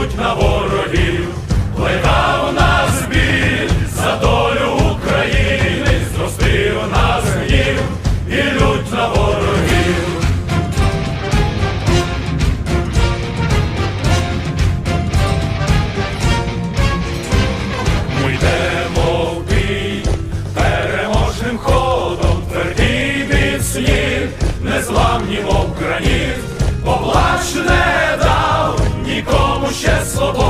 йдуть на ворогів, плита у нас біль. За долю України, зрости у нас гнів. І лють на ворогів. Ми йдемо в бій. Переможним ходом, твердій від слів, незламні мов граніт, поплачне. sou.